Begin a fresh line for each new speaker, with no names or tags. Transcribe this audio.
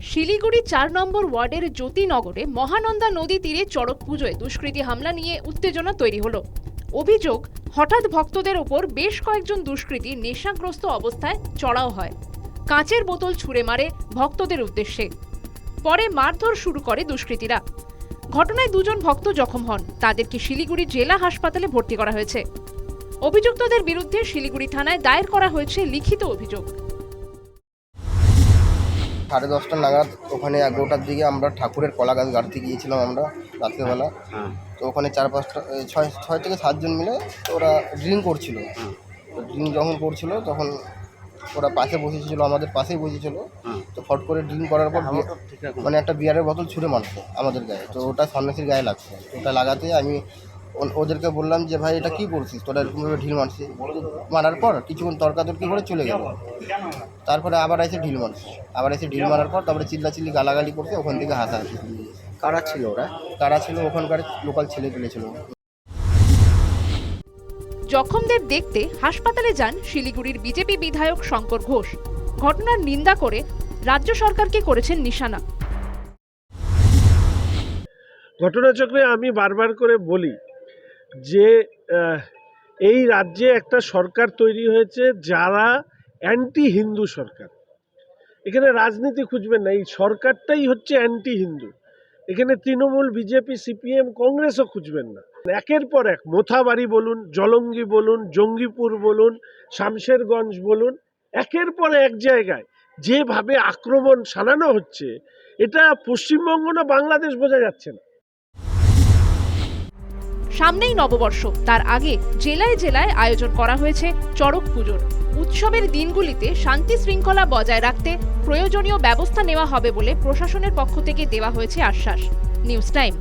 শিলিগুড়ি চার নম্বর ওয়ার্ডের জ্যোতিনগরে মহানন্দা নদী তীরে চড়ক পুজোয় দুষ্কৃতী হামলা নিয়ে উত্তেজনা তৈরি হলো। অভিযোগ, হঠাৎ ভক্তদের ওপর বেশ কয়েকজন দুষ্কৃতী নেশাগ্রস্ত অবস্থায় চড়াও হয়। কাঁচের বোতল ছুঁড়ে মারে ভক্তদের উদ্দেশ্যে। পরে মারধর শুরু করে দুষ্কৃতীরা। ঘটনায় দুজন ভক্ত জখম হন। তাদেরকে শিলিগুড়ি জেলা হাসপাতালে ভর্তি করা হয়েছে। অভিযুক্তদের বিরুদ্ধে শিলিগুড়ি থানায় দায়ের করা হয়েছে লিখিত অভিযোগ।
সাড়ে দশটা নাগাদ ওখানে এগারোটার দিকে আমরা ঠাকুরের কলা গাছ গাড়তে গিয়েছিলাম আমরা রাত্রেবেলা। তো ওখানে চার পাঁচটা ছয় ছয় থেকে সাতজন মিলে ওরা ড্রিঙ্ক করছিল। ড্রিঙ্ক যখন করছিল তখন ওরা পাশে বসেছিল আমাদের পাশেই বসেছিল। তো ফট করে ড্রিঙ্ক করার পর মানে একটা বিয়ারের বোতল ছুঁড়ে মারছে আমাদের গায়ে। তো ওটা সন্ন্যাসীর গায়ে লাগছে। ওটা লাগাতে আমি ওদেরকে বললাম যে ভাই এটা কী করছিস? তোরা এরকমভাবে ঢিল মারছিস? মারার পর কিছুক্ষণ তর্কাতর্কি করে চলে গেল। তারপরে আবার এসে ঢিল মারছে। আবার এসে ঢিল মারার পর তারপরে চিল্লাচিল্লি গালাগালি করছে ওখান থেকে হাসাহাসি।
কারা ছিল ওরা?
কারা ছিল? ওখানকার লোকাল ছেলে পেলে ছিল।
জখমদের দেখতে হাসপাতালে যান শিলিগুড়ির বিজেপি বিধায়ক শঙ্কর ঘোষ। ঘটনার নিন্দা করে রাজ্য সরকারকে করেছেন নিশানা।
ঘটনাচক্রে আমি বারবার করে বলি যে এই রাজ্যে একটা সরকার তৈরি হয়েছে যারা অ্যান্টি হিন্দু সরকার। এখানে রাজনীতি খুঁজবেন না, এই সরকারটাই হচ্ছে অ্যান্টি হিন্দু এখানে তৃণমূল, বিজেপি, সিপিএম, কংগ্রেসও খুঁজবেন না। একের পর এক, মোথাবাড়ি বলুন, জলঙ্গি বলুন, জঙ্গিপুর বলুন, শামশেরগঞ্জ বলুন, একের পর এক জায়গায় যেভাবে আক্রমণ সানানো হচ্ছে, এটা পশ্চিমবঙ্গ না বাংলাদেশ বোঝা যাচ্ছে না।
সামনেই নববর্ষ। তার আগে জেলায় জেলায় আয়োজন করা হয়েছে চড়ক পুজোর। উৎসবের দিনগুলিতে শান্তি শৃঙ্খলা বজায় রাখতে প্রয়োজনীয় ব্যবস্থা নেওয়া হবে বলে প্রশাসনের পক্ষ থেকে দেওয়া হয়েছে আশ্বাস। News time.